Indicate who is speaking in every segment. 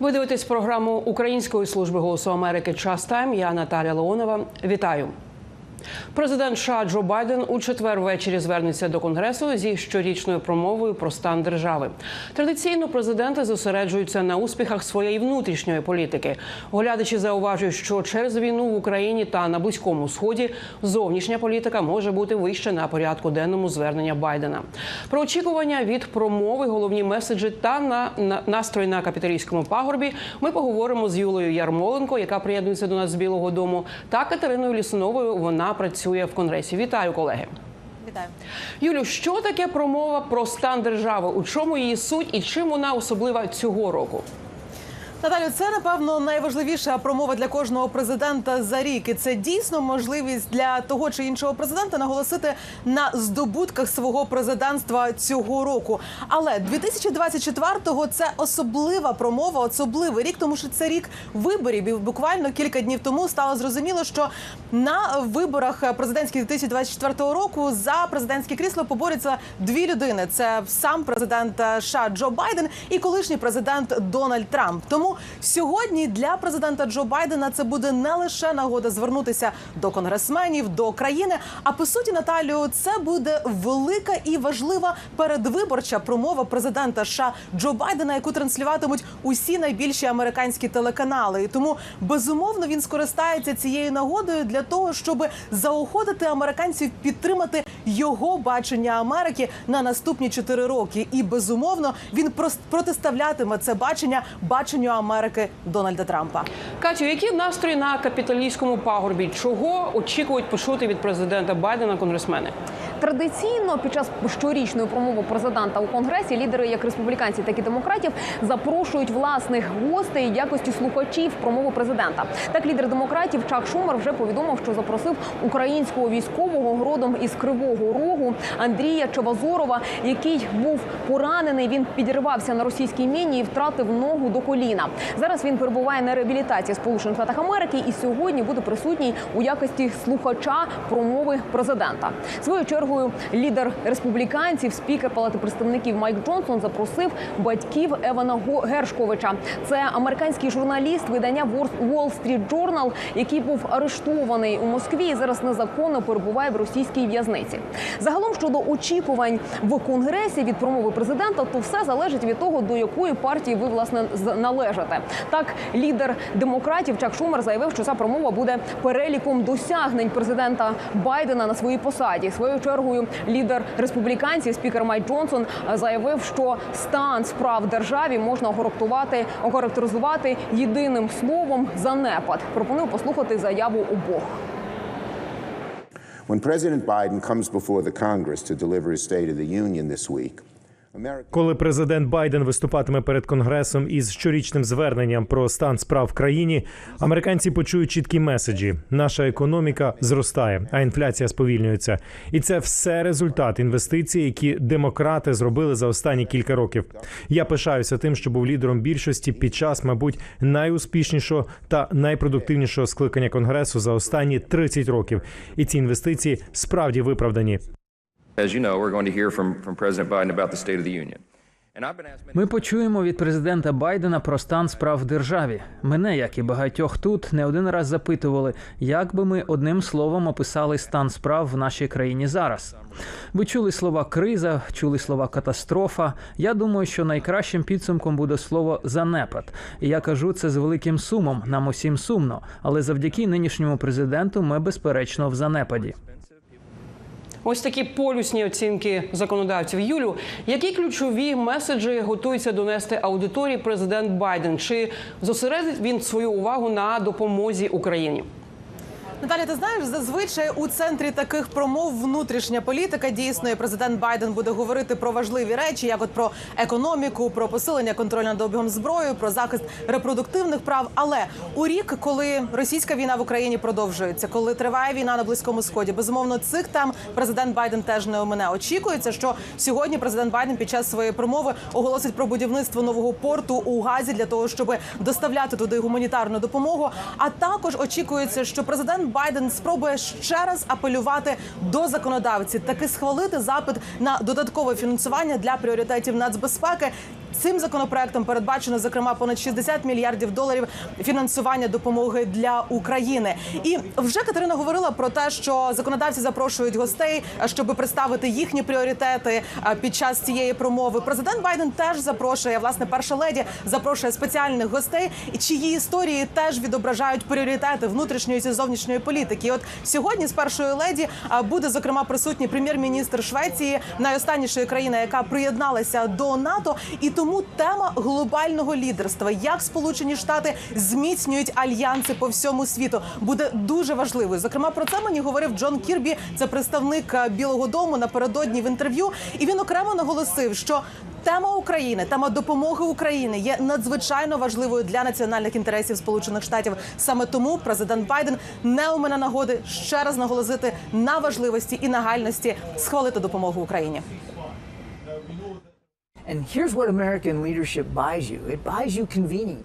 Speaker 1: Ви дивитесь програму Української служби голосу Америки Час Тайм. Я Наталя Леонова. Вітаю. Президент США Джо Байден у четвер ввечері звернеться до конгресу зі щорічною промовою про стан держави. Традиційно президенти зосереджуються на успіхах своєї внутрішньої політики. Оглядачі зауважують, що через війну в Україні та на близькому сході зовнішня політика може бути вище на порядку денному звернення Байдена. Про очікування від промови, головні меседжі та на, на настрой на капіталійському пагорбі ми поговоримо з Юлею Ярмоленко, яка приєднується до нас з Білого Дому, та Катериною Лісуновою. Вона працює в конгресі. Вітаю, колеги.
Speaker 2: Вітаю.
Speaker 1: Юлю, що таке промова про стан держави? У чому її суть і чим вона особлива цього року?
Speaker 2: Наталю, це напевно найважливіша промова для кожного президента за рік. І це дійсно можливість для того чи іншого президента наголосити на здобутках свого президентства цього року. Але 2024-го – це особлива промова, особливий рік, тому що це рік виборів. І буквально кілька днів тому стало зрозуміло, що на виборах президентських 2024 року за президентське крісло поборються дві людини: це сам президент США Джо Байден і колишній президент Дональд Трамп. Тому сьогодні для президента Джо Байдена це буде не лише нагода звернутися до конгресменів, до країни. А по суті, Наталію, це буде велика і важлива передвиборча промова президента США Джо Байдена, яку транслюватимуть усі найбільші американські телеканали. І тому безумовно він скористається цією нагодою для того, щоб заохотити американців підтримати його бачення Америки на наступні чотири роки. І безумовно він протиставлятиме це бачення баченню Америки Дональда Трампа.
Speaker 1: Катю, які настрої на капіталійському пагорбі? Чого очікують почути від президента Байдена конгресмени?
Speaker 3: Традиційно під час щорічної промови президента у конгресі лідери як республіканців, так і демократів запрошують власних гостей якості слухачів промови президента. Так, лідер демократів Чак Шумер вже повідомив, що запросив українського військового родом із Кривого Рогу Андрія Чавазорова, який був поранений. Він підірвався на російській міні і втратив ногу до коліна. Зараз він перебуває на реабілітації Сполучених Штатах Америки і сьогодні буде присутній у якості слухача промови президента. Свою чергою лідер республіканців, спікер Палати представників Майк Джонсон запросив батьків Евана Гершковича. Це американський журналіст видання Wall- Street Journal, який був арештований у Москві і зараз незаконно перебуває в російській в'язниці. Загалом щодо очікувань в конгресі від промови президента, то все залежить від того, до якої партії ви власне належите. Так, лідер демократів Чак Шумер заявив, що ця промова буде переліком досягнень президента Байдена на своїй посаді. Своєю чергою лідер республіканців, спікер Майк Джонсон, заявив, що стан справ державі можна охарактеризувати, охарактеризувати єдиним словом занепад. Пропоную послухати заяву обох.
Speaker 4: When President Biden comes before the Congress to deliver his State of the Union this week,
Speaker 5: Коли президент Байден виступатиме перед конгресом із щорічним зверненням про стан справ в країні, американці почують чіткі меседжі: наша економіка зростає, а інфляція сповільнюється. І це все результат інвестицій, які демократи зробили за останні кілька років. Я пишаюся тим, що був лідером більшості під час, мабуть, найуспішнішого та найпродуктивнішого скликання конгресу за останні 30 років. І ці інвестиції справді виправдані.
Speaker 6: Ми почуємо від президента Байдена про стан справ в державі. Мене, як і багатьох тут, не один раз запитували, як би ми одним словом описали стан справ в нашій країні зараз. Ви чули слова криза, чули слова катастрофа. Я думаю, що найкращим підсумком буде слово занепад. І я кажу це з великим сумом. Нам усім сумно. Але завдяки нинішньому президенту ми безперечно в занепаді.
Speaker 1: Ось такі полюсні оцінки законодавців. Юлю, які ключові меседжі готується донести аудиторії президент Байден? Чи зосередить він свою увагу на допомозі Україні?
Speaker 2: Наталя, ти знаєш, зазвичай у центрі таких промов внутрішня політика дійсно і президент Байден буде говорити про важливі речі, як от про економіку, про посилення контролю над обігом зброї, про захист репродуктивних прав. Але у рік, коли російська війна в Україні продовжується, коли триває війна на близькому сході, безумовно, цих тем президент Байден теж не мене очікується, що сьогодні президент Байден під час своєї промови оголосить про будівництво нового порту у Газі для того, щоб доставляти туди гуманітарну допомогу. А також очікується, що президент Байден спробує ще раз апелювати до законодавців, таки схвалити запит на додаткове фінансування для пріоритетів нацбезпеки. Цим законопроектом передбачено зокрема понад 60 мільярдів доларів фінансування допомоги для України. І вже Катерина говорила про те, що законодавці запрошують гостей, щоб представити їхні пріоритети під час цієї промови. Президент Байден теж запрошує власне перша леді запрошує спеціальних гостей, і чиї історії теж відображають пріоритети внутрішньої та зовнішньої політики. І От сьогодні з першою леді буде зокрема присутній прем'єр-міністр Швеції, найостаннішої країни, яка приєдналася до НАТО. І тому тема глобального лідерства, як Сполучені Штати зміцнюють альянси по всьому світу, буде дуже важливою. Зокрема, про це мені говорив Джон Кірбі, це представник е, Білого Дому напередодні в інтерв'ю. І він окремо наголосив, що тема України, тема допомоги Україні є надзвичайно важливою для національних інтересів Сполучених Штатів. Саме тому президент Байден не у мене нагоди ще раз наголосити на важливості і нагальності схвалити допомогу Україні.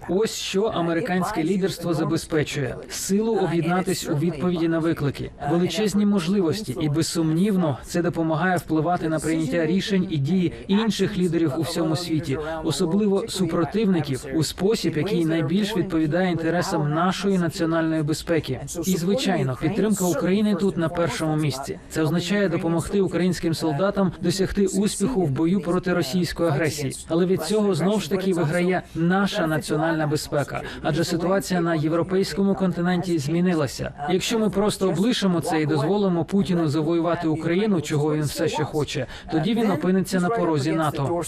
Speaker 6: Ось що американське лідерство забезпечує. силу об'єднатись у відповіді на виклики, величезні можливості, і безсумнівно це допомагає впливати на прийняття рішень і дії інших лідерів у всьому світі, особливо супротивників, у спосіб, який найбільш відповідає інтересам нашої національної безпеки. І звичайно, підтримка України тут на першому місці. Це означає допомогти українським солдатам досягти успіху в бою проти російської агресії. Але від цього знову ж таки виграє наша національна безпека, адже ситуація на європейському континенті змінилася. Якщо ми просто облишимо це і дозволимо Путіну завоювати Україну, чого він все ще хоче, тоді він опиниться на порозі НАТО.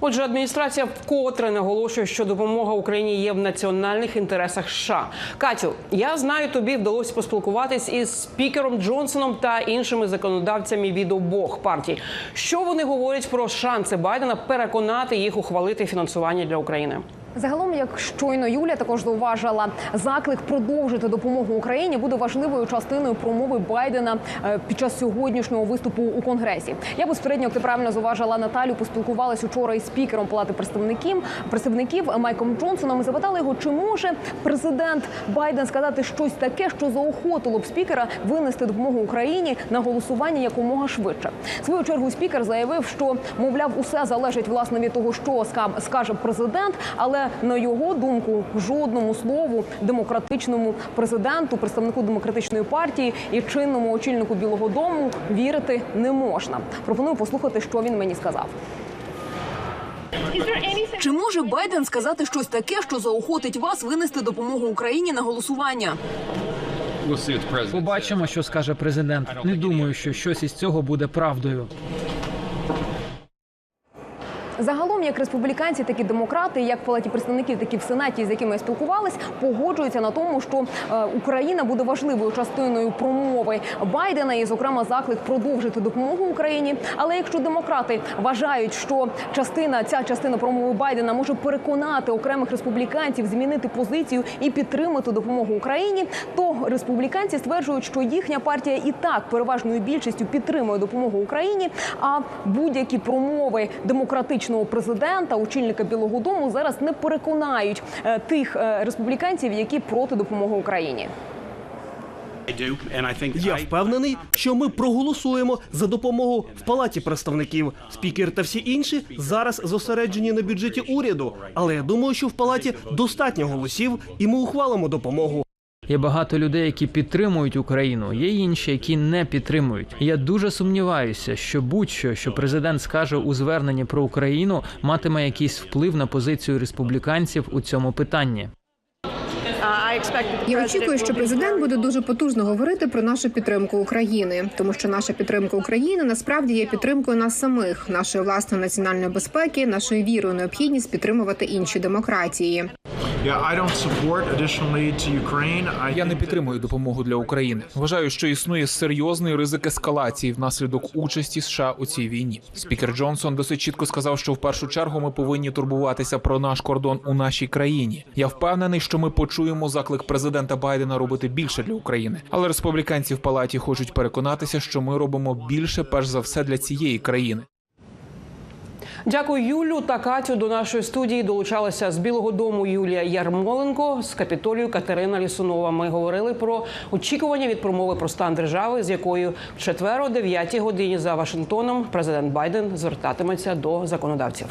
Speaker 1: Отже, адміністрація вкотре наголошує, що допомога Україні є в національних інтересах США. Катю, я знаю, тобі вдалося поспілкуватись із спікером Джонсоном та іншими законодавцями від обох партій. Що вони говорять про шанси Байдена переконати їх ухвалити фінансування для України?
Speaker 3: Загалом, як щойно Юля також зауважила, заклик продовжити допомогу Україні буде важливою частиною промови Байдена е, під час сьогоднішнього виступу у конгресі. Я безпосередньо, як ти правильно зауважила Наталю, поспілкувалась учора із спікером Палати представників представників Майком Джонсоном. і Запитали його, чи може президент Байден сказати щось таке, що заохотило б спікера винести допомогу Україні на голосування якомога швидше. В свою чергу спікер заявив, що мовляв, усе залежить власне від того, що ска- скаже президент, але на його думку жодному слову демократичному президенту, представнику демократичної партії і чинному очільнику Білого Дому вірити не можна. Пропоную послухати, що він мені сказав. Чи може Байден сказати щось таке, що заохотить вас винести допомогу Україні на голосування?
Speaker 6: Побачимо, що скаже президент. Не думаю, що щось із цього буде правдою.
Speaker 3: Загалом, як республіканці, так і демократи, як в палаті представників, так і в сенаті, з якими я спілкувалась, погоджуються на тому, що е, Україна буде важливою частиною промови Байдена, і зокрема заклик продовжити допомогу Україні. Але якщо демократи вважають, що частина ця частина промови Байдена може переконати окремих республіканців змінити позицію і підтримати допомогу Україні, то республіканці стверджують, що їхня партія і так переважною більшістю підтримує допомогу Україні. А будь-які промови демократичного президента, очільника Білого Дому зараз не переконають е, тих е, республіканців, які проти допомоги Україні.
Speaker 7: Я впевнений, що ми проголосуємо за допомогу в палаті представників. Спікер та всі інші зараз зосереджені на бюджеті уряду. Але я думаю, що в палаті достатньо голосів, і ми ухвалимо допомогу.
Speaker 6: Є багато людей, які підтримують Україну. Є інші, які не підтримують. Я дуже сумніваюся, що будь-що, що президент скаже у зверненні про Україну, матиме якийсь вплив на позицію республіканців у цьому питанні.
Speaker 8: Я очікую, що президент буде дуже потужно говорити про нашу підтримку України, тому що наша підтримка України насправді є підтримкою нас самих, нашої власної національної безпеки, нашою вірою, необхідність підтримувати інші демократії.
Speaker 9: Я не підтримую допомогу для України. Вважаю, що існує серйозний ризик ескалації внаслідок участі США у цій війні. Спікер Джонсон досить чітко сказав, що в першу чергу ми повинні турбуватися про наш кордон у нашій країні. Я впевнений, що ми почуємо заклик президента Байдена робити більше для України. Але республіканці в палаті хочуть переконатися, що ми робимо більше, перш за все, для цієї країни.
Speaker 1: Дякую, Юлю та Катю. До нашої студії долучалася з Білого Дому Юлія Ярмоленко з Капітолію Катерина Лісунова. Ми говорили про очікування від промови про стан держави, з якою в четверо дев'ятій 9 годині за Вашингтоном президент Байден звертатиметься до законодавців.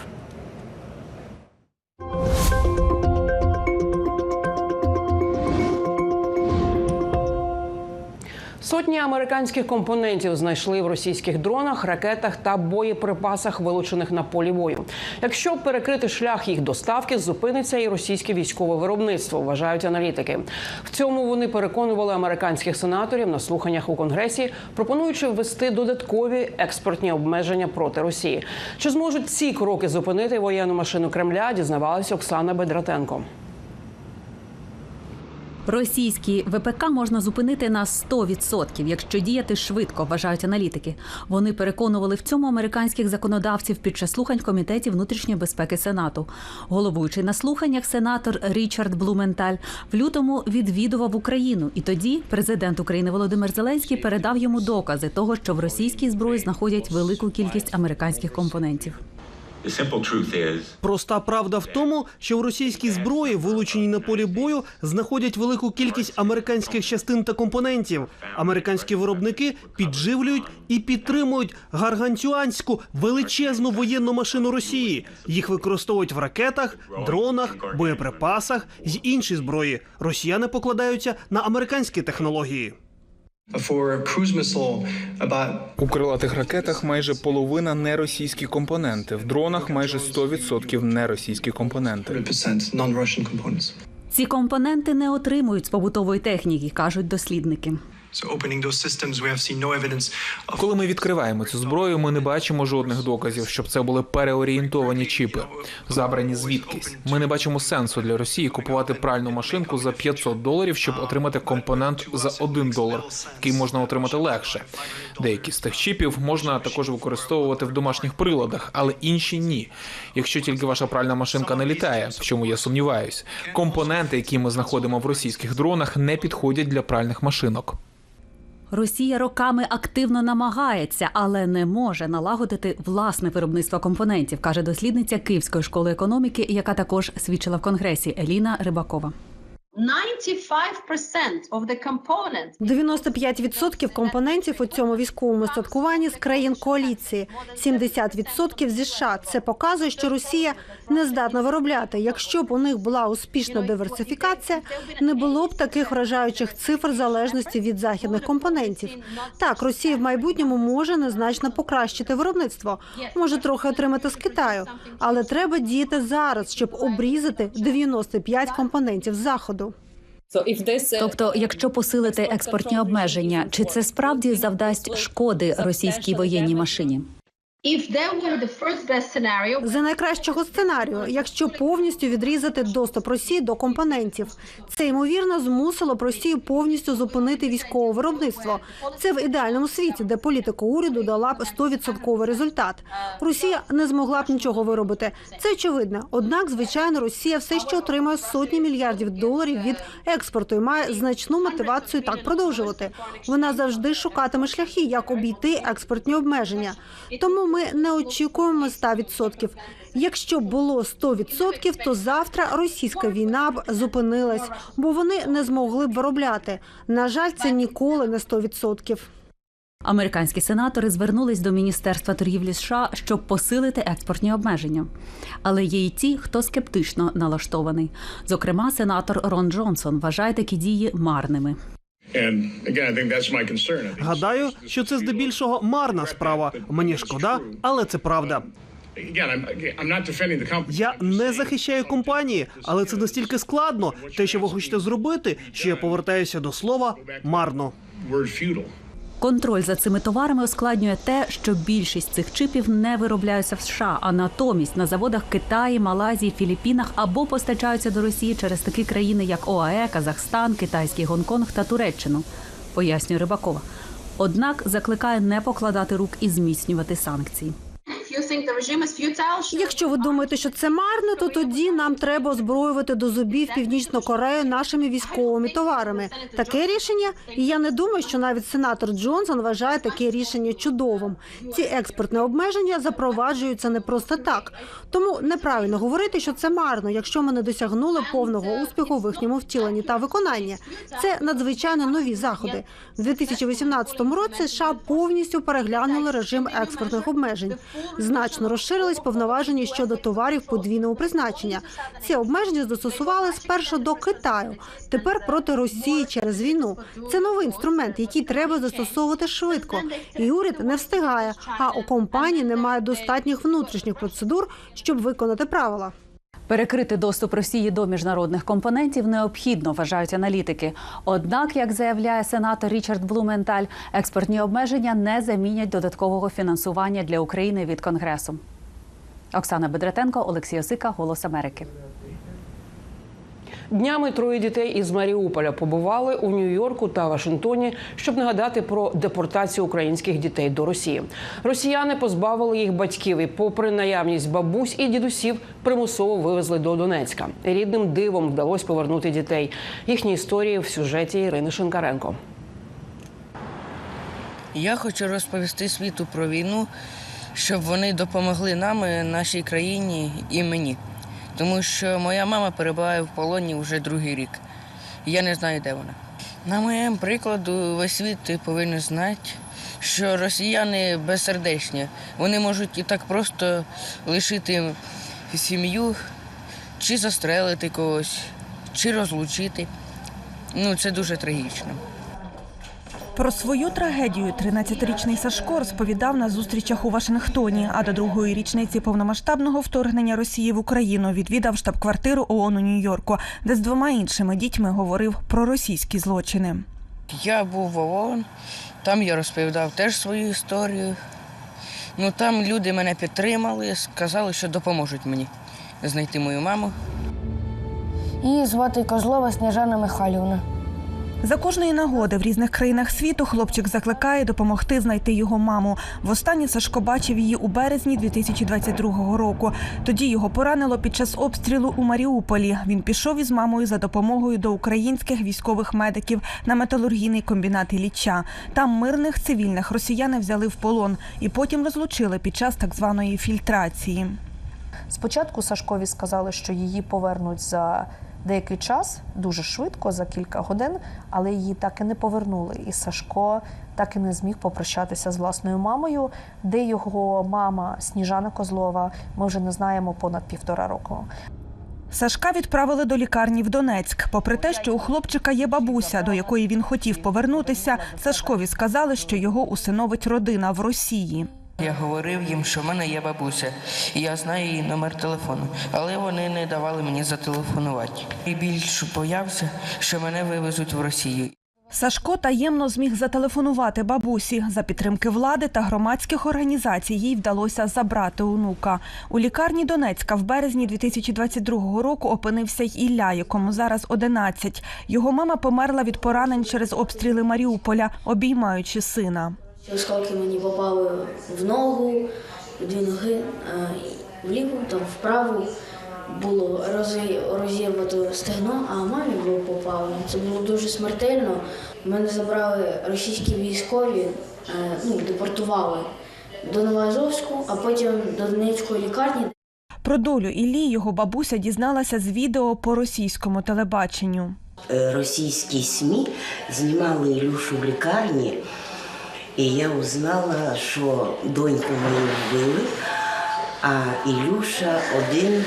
Speaker 1: Сотні американських компонентів знайшли в російських дронах, ракетах та боєприпасах, вилучених на полі бою. Якщо перекрити шлях їх доставки, зупиниться і російське військове виробництво, вважають аналітики. В цьому вони переконували американських сенаторів на слуханнях у конгресі, пропонуючи ввести додаткові експортні обмеження проти Росії. Чи зможуть ці кроки зупинити воєнну машину Кремля? Дізнавалася Оксана Бедратенко.
Speaker 10: Російські ВПК можна зупинити на 100%, якщо діяти швидко, вважають аналітики. Вони переконували в цьому американських законодавців під час слухань в комітеті внутрішньої безпеки Сенату. Головуючий на слуханнях сенатор Річард Блументаль в лютому відвідував Україну, і тоді президент України Володимир Зеленський передав йому докази того, що в російській зброї знаходять велику кількість американських компонентів.
Speaker 7: Проста правда в тому, що в російській зброї, вилученій на полі бою, знаходять велику кількість американських частин та компонентів. Американські виробники підживлюють і підтримують гаргантюанську величезну воєнну машину Росії. Їх використовують в ракетах, дронах, боєприпасах й іншій зброї. Росіяни покладаються на американські технології.
Speaker 9: У крилатих ракетах майже половина неросійські компоненти. В дронах майже 100% неросійські компоненти.
Speaker 10: Ці компоненти не отримують з побутової техніки, кажуть дослідники.
Speaker 9: Коли ми відкриваємо цю зброю, ми не бачимо жодних доказів, щоб це були переорієнтовані чіпи, забрані звідкись. Ми не бачимо сенсу для Росії купувати пральну машинку за 500 доларів, щоб отримати компонент за 1 долар, який можна отримати легше. Деякі з тих чіпів можна також використовувати в домашніх приладах, але інші ні. Якщо тільки ваша пральна машинка не літає, в чому я сумніваюсь, компоненти, які ми знаходимо в російських дронах, не підходять для пральних машинок.
Speaker 10: Росія роками активно намагається, але не може налагодити власне виробництво компонентів, каже дослідниця Київської школи економіки, яка також свідчила в конгресі Еліна Рибакова.
Speaker 11: 95% компонентів у цьому військовому статкуванні з країн коаліції, 70% зі США. Це показує, що Росія не здатна виробляти. Якщо б у них була успішна диверсифікація, не було б таких вражаючих цифр залежності від західних компонентів. Так, Росія в майбутньому може незначно покращити виробництво, може трохи отримати з Китаю, але треба діяти зараз, щоб обрізати 95 компонентів заходу.
Speaker 10: Тобто, якщо посилити експортні обмеження, чи це справді завдасть шкоди російській воєнній машині?
Speaker 11: За найкращого сценарію, якщо повністю відрізати доступ Росії до компонентів, це ймовірно змусило б Росію повністю зупинити військове виробництво. Це в ідеальному світі, де політика уряду дала б 100% результат. Росія не змогла б нічого виробити. Це очевидно. Однак, звичайно, Росія все ще отримує сотні мільярдів доларів від експорту і має значну мотивацію так продовжувати. Вона завжди шукатиме шляхи, як обійти експортні обмеження. Тому ми не очікуємо 100%. Якщо б було 100%, то завтра російська війна б зупинилась, бо вони не змогли б виробляти. На жаль, це ніколи не 100%.
Speaker 10: Американські сенатори звернулись до Міністерства торгівлі США, щоб посилити експортні обмеження. Але є й ті, хто скептично налаштований. Зокрема, сенатор Рон Джонсон вважає такі дії марними.
Speaker 7: Гадаю, що це здебільшого марна справа. Мені шкода, але це правда. Я не захищаю компанії, але це настільки складно. Те, що ви хочете зробити, що я повертаюся до слова марно.
Speaker 10: Контроль за цими товарами ускладнює те, що більшість цих чипів не виробляються в США, а натомість на заводах Китаї, Малайзії, Філіппінах або постачаються до Росії через такі країни, як ОАЕ, Казахстан, Китайський Гонконг та Туреччину, пояснює Рибакова. Однак закликає не покладати рук і зміцнювати санкції.
Speaker 11: Якщо ви думаєте, що це марно, то тоді нам треба озброювати до зубів Північну Корею нашими військовими товарами. Таке рішення, і я не думаю, що навіть сенатор Джонсон вважає таке рішення чудовим. Ці експортні обмеження запроваджуються не просто так. Тому неправильно говорити, що це марно, якщо ми не досягнули повного успіху в їхньому втіленні та виконанні. Це надзвичайно нові заходи. У 2018 році США повністю переглянули режим експортних обмежень. Значно розширились повноваження щодо товарів подвійного призначення. Ці обмеження застосували спершу до Китаю, тепер проти Росії через війну. Це новий інструмент, який треба застосовувати швидко. І уряд не встигає. А у компанії немає достатніх внутрішніх процедур, щоб виконати правила.
Speaker 10: Перекрити доступ Росії до міжнародних компонентів необхідно, вважають аналітики. Однак, як заявляє сенатор Річард Блументаль, експортні обмеження не замінять додаткового фінансування для України від Конгресу. Оксана Бедретенко, Олексій Осика, Голос Америки.
Speaker 1: Днями троє дітей із Маріуполя побували у Нью-Йорку та Вашингтоні, щоб нагадати про депортацію українських дітей до Росії. Росіяни позбавили їх батьків і, попри наявність бабусь і дідусів, примусово вивезли до Донецька. Рідним дивом вдалося повернути дітей. Їхні історії в сюжеті Ірини Шинкаренко.
Speaker 12: Я хочу розповісти світу про війну, щоб вони допомогли нам, нашій країні і мені. Тому що моя мама перебуває в полоні вже другий рік. І Я не знаю, де вона. На моєму прикладу, весь світ повинен знати, що росіяни безсердечні. Вони можуть і так просто лишити сім'ю, чи застрелити когось, чи розлучити. Ну, це дуже трагічно.
Speaker 13: Про свою трагедію 13-річний Сашко розповідав на зустрічах у Вашингтоні. А до другої річниці повномасштабного вторгнення Росії в Україну відвідав штаб-квартиру ООН у Нью-Йорку, де з двома іншими дітьми говорив про російські злочини.
Speaker 12: Я був в ООН, там я розповідав теж свою історію. Ну там люди мене підтримали, сказали, що допоможуть мені знайти мою маму.
Speaker 14: Її звати Козлова Сніжана Михайлівна.
Speaker 13: За кожної нагоди в різних країнах світу хлопчик закликає допомогти знайти його маму. Востаннє Сашко бачив її у березні 2022 року. Тоді його поранило під час обстрілу у Маріуполі. Він пішов із мамою за допомогою до українських військових медиків на металургійний комбінат Ілліча. Там мирних цивільних росіяни взяли в полон і потім розлучили під час так званої фільтрації.
Speaker 15: Спочатку Сашкові сказали, що її повернуть за деякий час, дуже швидко, за кілька годин, але її так і не повернули. І Сашко так і не зміг попрощатися з власною мамою, де його мама Сніжана Козлова. Ми вже не знаємо понад півтора року.
Speaker 13: Сашка відправили до лікарні в Донецьк. Попри те, що у хлопчика є бабуся, до якої він хотів повернутися, Сашкові сказали, що його усиновить родина в Росії.
Speaker 12: Я говорив їм, що в мене є бабуся, і я знаю її номер телефону, але вони не давали мені зателефонувати. І більше боявся, що мене вивезуть в Росію.
Speaker 13: Сашко таємно зміг зателефонувати бабусі. За підтримки влади та громадських організацій їй вдалося забрати онука. У лікарні Донецька в березні 2022 року опинився й Ілля, якому зараз 11. Його мама померла від поранень через обстріли Маріуполя, обіймаючи сина.
Speaker 16: Осколки мені попали в ногу, в дві ноги, а в ліву, там вправу було розі- розірвато стегно, а мамі було попало. Це було дуже смертельно. Мене забрали російські військові, е, ну, депортували до Новоазовську, а потім до Донецької лікарні.
Speaker 13: Про долю Іллі його бабуся дізналася з відео по російському телебаченню.
Speaker 17: Е, російські СМІ знімали Ілюшу в лікарні, і я узнала, що доньку мою вбили, а Ілюша один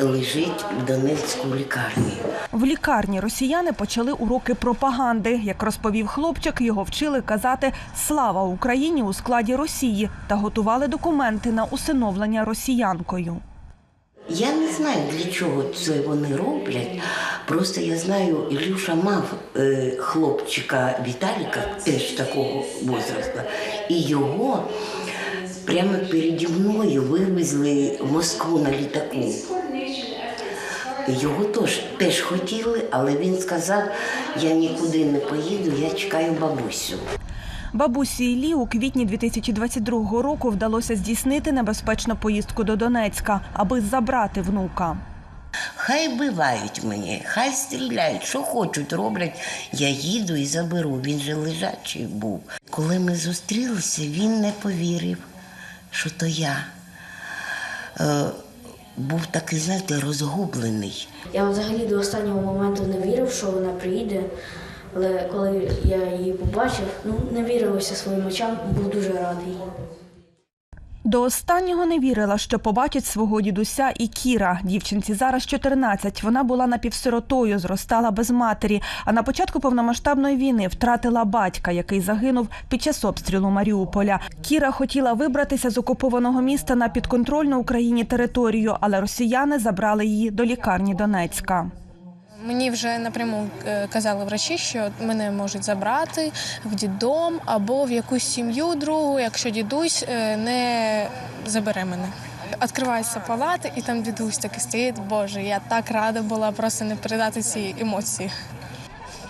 Speaker 17: лежить в Донецьку лікарні.
Speaker 13: В лікарні росіяни почали уроки пропаганди. Як розповів хлопчик, його вчили казати Слава Україні у складі Росії та готували документи на усиновлення росіянкою.
Speaker 17: Я не знаю, для чого це вони роблять. Просто я знаю, Ілюша мав е, хлопчика Віталіка, теж такого возраста, і його прямо переді мною вивезли в Москву на літаку. Його теж, теж хотіли, але він сказав, я нікуди не поїду, я чекаю бабусю.
Speaker 13: Бабусі Іллі у квітні 2022 року вдалося здійснити небезпечну поїздку до Донецька, аби забрати внука.
Speaker 17: Хай бивають мені, хай стріляють, що хочуть, роблять. Я їду і заберу. Він же лежачий був. Коли ми зустрілися, він не повірив, що то я. Е, був такий, знаєте, розгублений.
Speaker 16: Я взагалі до останнього моменту не вірив, що вона приїде. Але коли я її побачив, ну не вірилося своїм очам, був дуже радий.
Speaker 13: До останнього не вірила, що побачить свого дідуся і Кіра. Дівчинці зараз 14. Вона була напівсиротою, зростала без матері. А на початку повномасштабної війни втратила батька, який загинув під час обстрілу Маріуполя. Кіра хотіла вибратися з окупованого міста на підконтрольну Україні територію, але росіяни забрали її до лікарні Донецька.
Speaker 18: Мені вже напряму е, казали врачі, що мене можуть забрати в дідом або в якусь сім'ю другу, якщо дідусь е, не забере мене. Відкриваються палати, і там дідусь таки стоїть. Боже, я так рада була просто не передати ці емоції.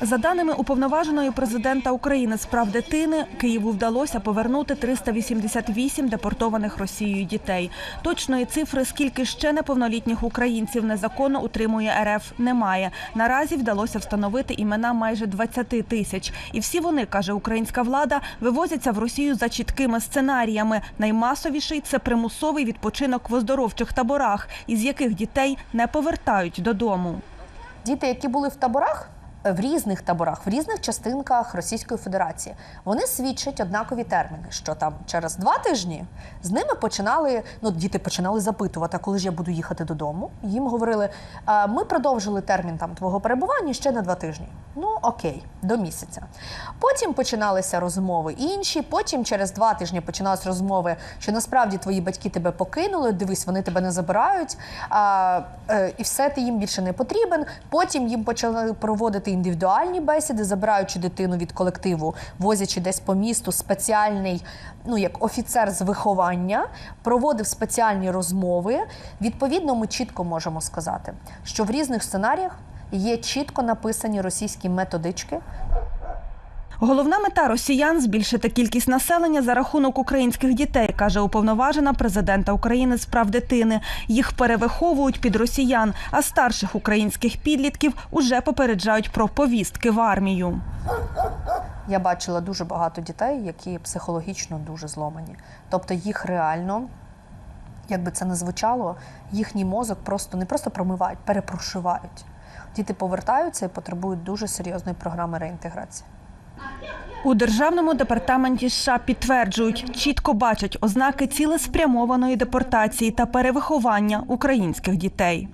Speaker 13: За даними уповноваженої президента України з прав дитини, Києву вдалося повернути 388 депортованих Росією дітей. Точної цифри, скільки ще неповнолітніх українців незаконно утримує РФ, немає. Наразі вдалося встановити імена майже 20 тисяч. І всі вони, каже українська влада, вивозяться в Росію за чіткими сценаріями. Наймасовіший це примусовий відпочинок в оздоровчих таборах, із яких дітей не повертають додому.
Speaker 15: Діти, які були в таборах. В різних таборах, в різних частинках Російської Федерації вони свідчать однакові терміни, що там через два тижні з ними починали. Ну, діти починали запитувати, коли ж я буду їхати додому. Їм говорили: «А, ми продовжили термін там твого перебування ще на два тижні. Ну окей, до місяця. Потім починалися розмови інші. Потім через два тижні починалися розмови, що насправді твої батьки тебе покинули. Дивись, вони тебе не забирають, а, е, і все ти їм більше не потрібен. Потім їм почали проводити індивідуальні бесіди, забираючи дитину від колективу, возячи десь по місту спеціальний, ну як офіцер з виховання, проводив спеціальні розмови. Відповідно, ми чітко можемо сказати, що в різних сценаріях є чітко написані російські методички.
Speaker 13: Головна мета росіян збільшити кількість населення за рахунок українських дітей, каже уповноважена президента України з прав дитини. Їх перевиховують під росіян, а старших українських підлітків уже попереджають про повістки в армію.
Speaker 15: Я бачила дуже багато дітей, які психологічно дуже зломані. Тобто їх реально, як би це не звучало, їхній мозок просто не просто промивають, перепрошивають. Діти повертаються і потребують дуже серйозної програми реінтеграції.
Speaker 13: У державному департаменті США підтверджують, чітко бачать ознаки цілеспрямованої депортації та перевиховання українських дітей.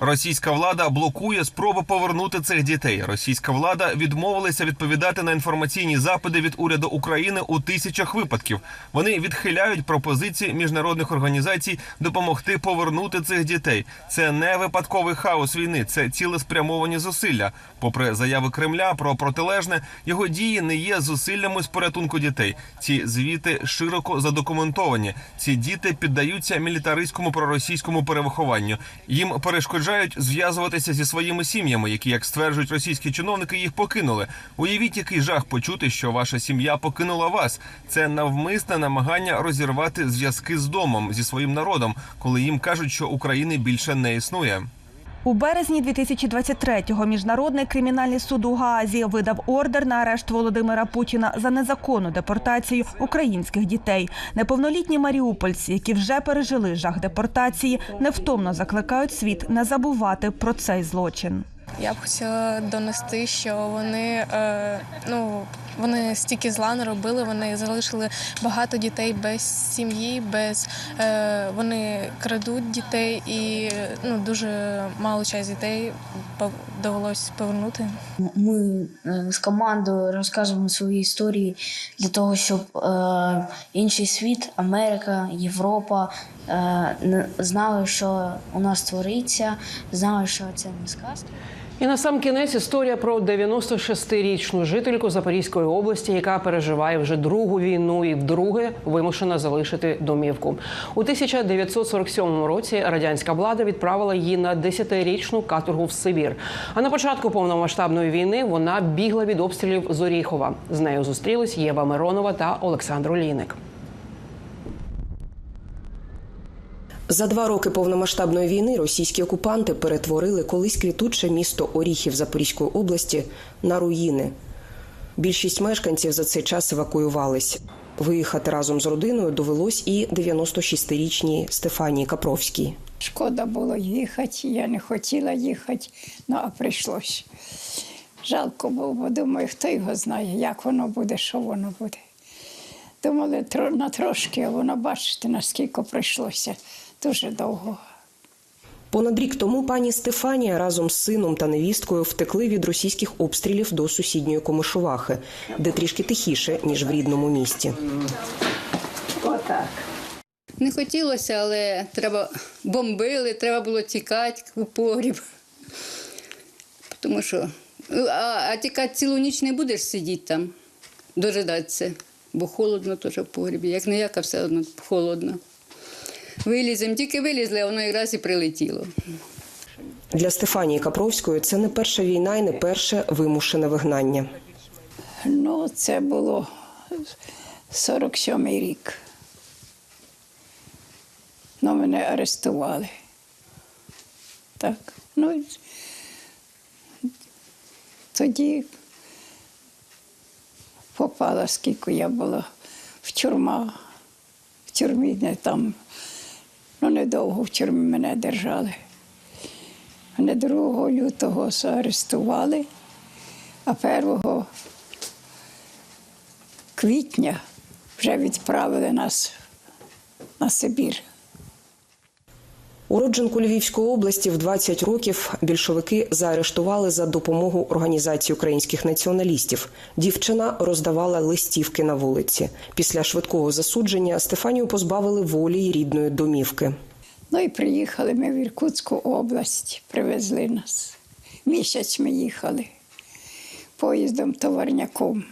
Speaker 19: Російська влада блокує спроби повернути цих дітей. Російська влада відмовилася відповідати на інформаційні запити від уряду України у тисячах випадків. Вони відхиляють пропозиції міжнародних організацій допомогти повернути цих дітей. Це не випадковий хаос війни, це цілеспрямовані зусилля. Попри заяви Кремля про протилежне, його дії не є зусиллями з порятунку дітей. Ці звіти широко задокументовані. Ці діти піддаються мілітаристському проросійському перевихованню. Їм перешкоджають зв'язуватися зі своїми сім'ями, які, як стверджують російські чиновники, їх покинули. Уявіть, який жах почути, що ваша сім'я покинула вас. Це навмисне намагання розірвати зв'язки з домом зі своїм народом, коли їм кажуть, що України більше не існує.
Speaker 13: У березні 2023-го міжнародний кримінальний суд у Гаазі видав ордер на арешт Володимира Путіна за незаконну депортацію українських дітей. Неповнолітні маріупольці, які вже пережили жах депортації, невтомно закликають світ не забувати про цей злочин.
Speaker 18: Я б хотіла донести, що вони е, ну вони стільки зла не робили. Вони залишили багато дітей без сім'ї, без е, вони крадуть дітей, і ну дуже мало час дітей довелось повернути.
Speaker 16: Ми е, з командою розказуємо свої історії для того, щоб е, інший світ, Америка, Європа е, знали, що у нас твориться, знали, що це не сказка.
Speaker 1: І на сам кінець історія про 96-річну жительку Запорізької області, яка переживає вже другу війну і вдруге вимушена залишити домівку. У 1947 році радянська влада відправила її на 10-річну каторгу в Сибір. А на початку повномасштабної війни вона бігла від обстрілів з Оріхова. З нею зустрілись Єва Миронова та Олександр Олійник.
Speaker 20: За два роки повномасштабної війни російські окупанти перетворили колись квітуче місто Оріхів Запорізької області на руїни. Більшість мешканців за цей час евакуювались. Виїхати разом з родиною довелось і 96-річній Стефанії Капровській.
Speaker 21: Шкода було їхати, я не хотіла їхати, ну а прийшлось. Жалко було, бо думаю, хто його знає, як воно буде, що воно буде. Думали на трошки, а воно бачите, наскільки прийшлося. Дуже довго.
Speaker 20: Понад рік тому пані Стефанія разом з сином та невісткою втекли від російських обстрілів до сусідньої Комишувахи, де трішки тихіше ніж в рідному місті.
Speaker 21: Отак.
Speaker 22: Не хотілося, але треба бомбили, треба було тікати у погріб. Тому що а, а тікати цілу ніч не будеш сидіти там, дожидатися, бо холодно теж в погрібі. Як не як, а все одно холодно. Виліземо, тільки вилізли, а воно якраз і прилетіло.
Speaker 20: Для Стефанії Капровської це не перша війна і не перше вимушене вигнання.
Speaker 21: Ну, це було 47-й рік. Ну, мене арестували. Так. Ну, тоді попала, скільки я була в тюрма. В тюрмі не там. Ну, недовго в тюрмі мене держали. Мене 2 лютого заарештували, а 1 квітня вже відправили нас на Сибір.
Speaker 20: Уродженку Львівської області в 20 років більшовики заарештували за допомогу організації українських націоналістів. Дівчина роздавала листівки на вулиці. Після швидкого засудження Стефанію позбавили волі й рідної домівки.
Speaker 21: Ну і приїхали ми в Іркутську область, привезли нас. Місяць ми їхали поїздом товарняком.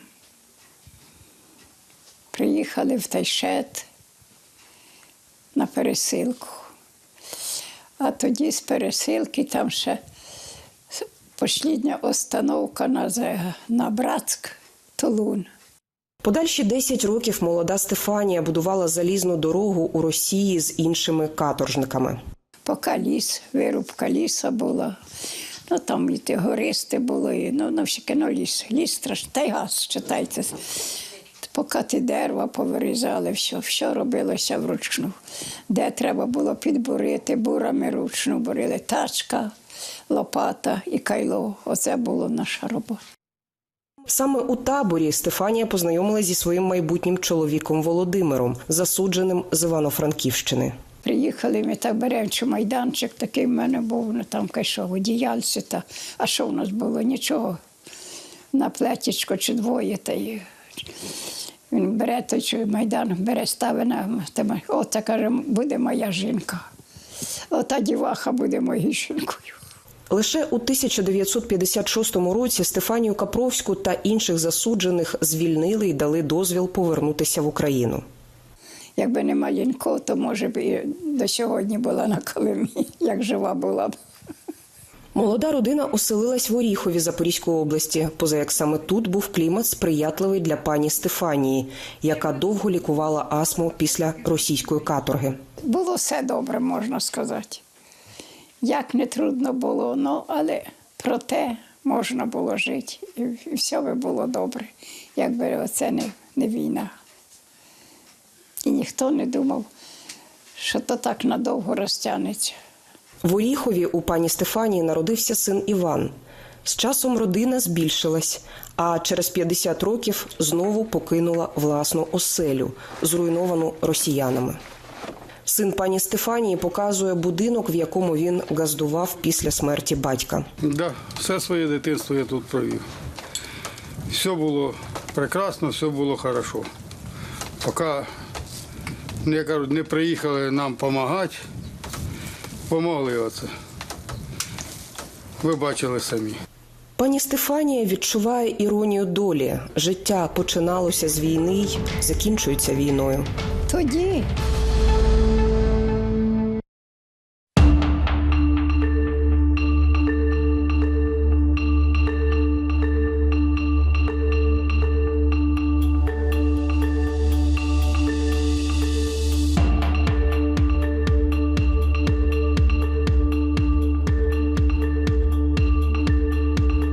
Speaker 21: Приїхали в Тайшет на пересилку. А тоді з пересилки там ще послідня остановка на, на Братськ, Тулун.
Speaker 20: Подальші 10 років молода Стефанія будувала залізну дорогу у Росії з іншими каторжниками.
Speaker 21: Поки ліс, вирубка ліса була. Ну там і гористи були, ну навшики ну, ліс, ліс страшний, та й газ, читайте. Поки ті дерева повирізали, все, все робилося вручну. Де треба було підбурити, бурами ручну бурили тачка, лопата і кайло. Оце була наша робота.
Speaker 20: Саме у таборі Стефанія познайомилася зі своїм майбутнім чоловіком Володимиром, засудженим з Івано-Франківщини.
Speaker 21: Приїхали ми так беремо чи майданчик, такий в мене був, ну там кайшов одіяльце. Та, а що в нас було? Нічого. На плетічко чи двоє. Та й він бере той чи майдан, бере, ставить на. От каже, буде моя жінка. Ота діваха буде моєю жінкою.
Speaker 20: Лише у 1956 році Стефанію Капровську та інших засуджених звільнили і дали дозвіл повернутися в Україну.
Speaker 21: Якби не Малінко, то може б і до сьогодні була на Колимі, як жива була б.
Speaker 20: Молода родина оселилась в Оріхові Запорізької області, поза як саме тут був клімат сприятливий для пані Стефанії, яка довго лікувала астму після російської каторги.
Speaker 21: Було все добре, можна сказати. Як не трудно було, ну, але проте можна було жити. І, все би було добре, якби оце не, не війна. І ніхто не думав, що то так надовго розтягнеться.
Speaker 20: В Оріхові у пані Стефанії народився син Іван. З часом родина збільшилась, а через 50 років знову покинула власну оселю, зруйновану росіянами. Син пані Стефанії показує будинок, в якому він газдував після смерті батька.
Speaker 23: Да, все своє дитинство я тут провів. Все було прекрасно, все було хорошо. Поки я кажу, не приїхали нам допомагати, помогли оце. ви бачили самі.
Speaker 20: Пані Стефанія відчуває іронію долі. Життя починалося з війни й закінчується війною.
Speaker 21: Тоді